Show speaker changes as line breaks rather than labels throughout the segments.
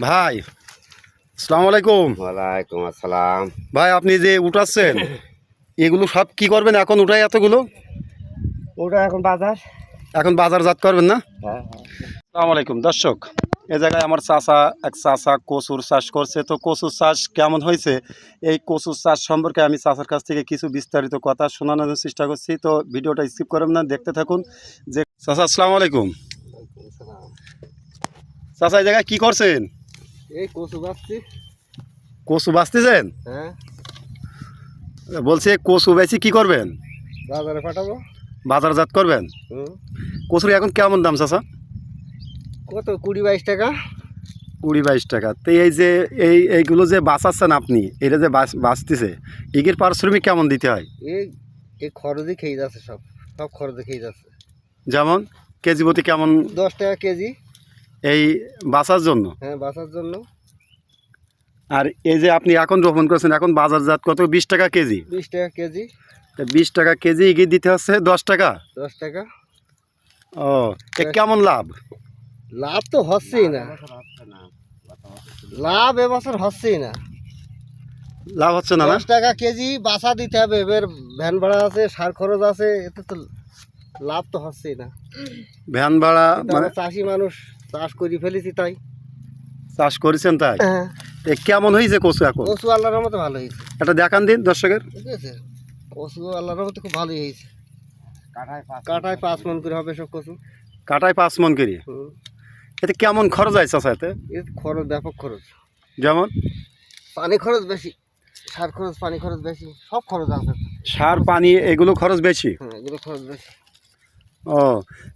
ভাই আসসালামু আলাইকুম।
ওয়ালাইকুম আসসালাম।
ভাই আপনি যে উঠাচ্ছেন এগুলো সব কি করবেন এখন উঠাই এতগুলো?
ওটা এখন বাজার।
এখন বাজারজাত করবেন না?
হ্যাঁ
আসসালামু আলাইকুম দর্শক এ জায়গায় আমার চাচা এক চাচা কচুর চাষ করছে। তো কচুর চাষ কেমন হয়েছে? এই কচুর চাষ সম্পর্কে আমি চাচার কাছ থেকে কিছু বিস্তারিত কথা শোনানোর চেষ্টা করছি। তো ভিডিওটা স্কিপ করবেন না দেখতে থাকুন। যে চাচা আসসালামু আলাইকুম। চাচা এই জায়গায় কী করছেন?
এই কচু বাচ্ছি।
কচু বাঁচতেছেন?
হ্যাঁ।
বলছে কচু বেশি কি করবেন?
বাজারে পাঠাবো।
বাজারজাত করবেন? কচুর এখন কেমন দাম চাচা?
কত? কুড়ি বাইশ টাকা।
কুড়ি বাইশ টাকা। তো এই যে এই এইগুলো যে বাঁচাচ্ছেন আপনি এটা যে বাঁচ- বাঁচতেছে এগের পারিশ্রমিক কেমন দিতে হয়?
এই এই খরচই খেয়ে যাচ্ছে সব। সব খরচে খেয়ে যাচ্ছে।
যেমন কেজি প্রতি কেমন?
দশ টাকা কেজি।
এই বাঁচার জন্য?
হ্যাঁ বাঁচার জন্য।
আর এই যে আপনি এখন রোপণ করছেন এখন বাজারজাত কত? বিশ টাকা কেজি।
বিশ টাকা কেজি।
তা বিশ টাকা কেজি এগিয়ে দিতে হচ্ছে? দশ টাকা?
দশ টাকা।
ও কেমন লাভ?
লাভ তো হচ্ছেই না। লাভ এবছর হচ্ছেই না।
লাভ হচ্ছে না না?
দশ টাকা কেজি বাসা দিতে হবে। এবার ভ্যান ভাড়া আছে সার খরচ আছে এতে তো লাভ তো হচ্ছেই না।
ভ্যান ভাড়া মানে
চাষি মানুষ চাষ করে ফেলেছি তাই।
চাষ করেছেন তাই?
হ্যাঁ।
এ কেমন হয়েছে কচু এখন?
কচু আল্লাহর মতো ভালো হয়েছে।
এটা দেখান দিন দর্শকের।
ঠিক আছে। কচু আল্লাহর মতো খুব ভালোই হয়েছে। কাটায় পাঁচ মন করে। হবে সব কচু।
কাটায় পাঁচ মন করি। এতে কেমন খরচ আছে চাচা এতে?
খরচ ব্যাপক খরচ।
যেমন?
পানি খরচ বেশি সার খরচ পানি খরচ বেশি সব খরচ আছে।
সার পানি এগুলো খরচ বেশি?
হ্যাঁ এগুলো খরচ বেশি।
ও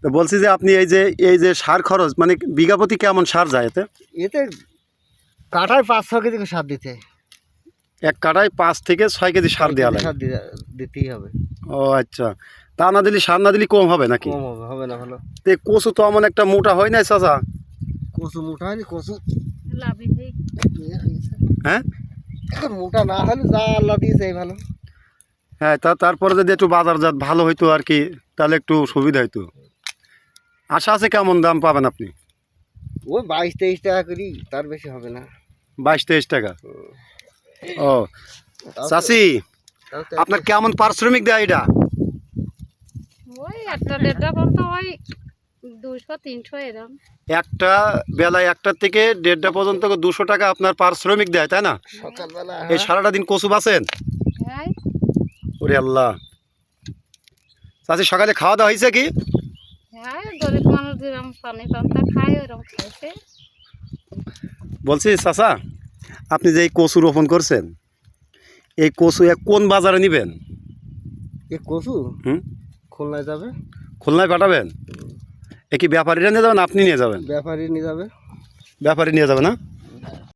তো বলছি যে আপনি এই যে এই যে সার খরচ মানে বিঘা প্রতি কেমন সার যায় এতে?
এতে কাটায় পাঁচ ছ কেজি সার দিতে।
এক কাটায় পাঁচ থেকে ছয় কেজি সার দেওয়া লাগে?
সার দিতেই হবে।
ও আচ্ছা। তা না দিলে সার না দিলে কম হবে নাকি?
কম হবে হবে না ভালো।
তো কচু তো এমন একটা মোটা হয় না চাচা?
কচু মোটা হয়নি কচু
হ্যাঁ?
মোটা না হলে যা আল্লাহ দিয়েছে ভালো।
হ্যাঁ তা তারপরে যদি একটু বাজারজাত ভালো হইতো আর কি তাহলে একটু সুবিধা হইতো। আশা আছে কেমন দাম পাবেন আপনি?
ওই বাইশ তেইশ টাকা করি তার বেশি হবে না।
বাইশ তেইশ টাকা? ও চাষি আপনার কেমন পারিশ্রমিক দেয় এটা?
ওই একটা দেড়টা পর্যন্ত ওই দুশো তিনশো এরকম
একটা বেলায় একটা থেকে দেড়টা পর্যন্ত দুশো টাকা আপনার পারিশ্রমিক দেয় তাই না?
সকালবেলা
এই সারাটা দিন কচু বাসেন ওরে আল্লাহ। চাষি সকালে খাওয়া দাওয়া হয়েছে কি?
হ্যাঁ
বলছি চাচা আপনি যে এই কচু রোপণ করছেন এই কচু এক কোন বাজারে নেবেন?
এই কচু?
হুম?
খুলনায় যাবে।
খুলনায় পাঠাবেন? এ কি ব্যাপারীরা নিয়ে যাবেন আপনি নিয়ে যাবেন?
ব্যাপারী নিয়ে যাবে।
ব্যাপারী নিয়ে যাবে না?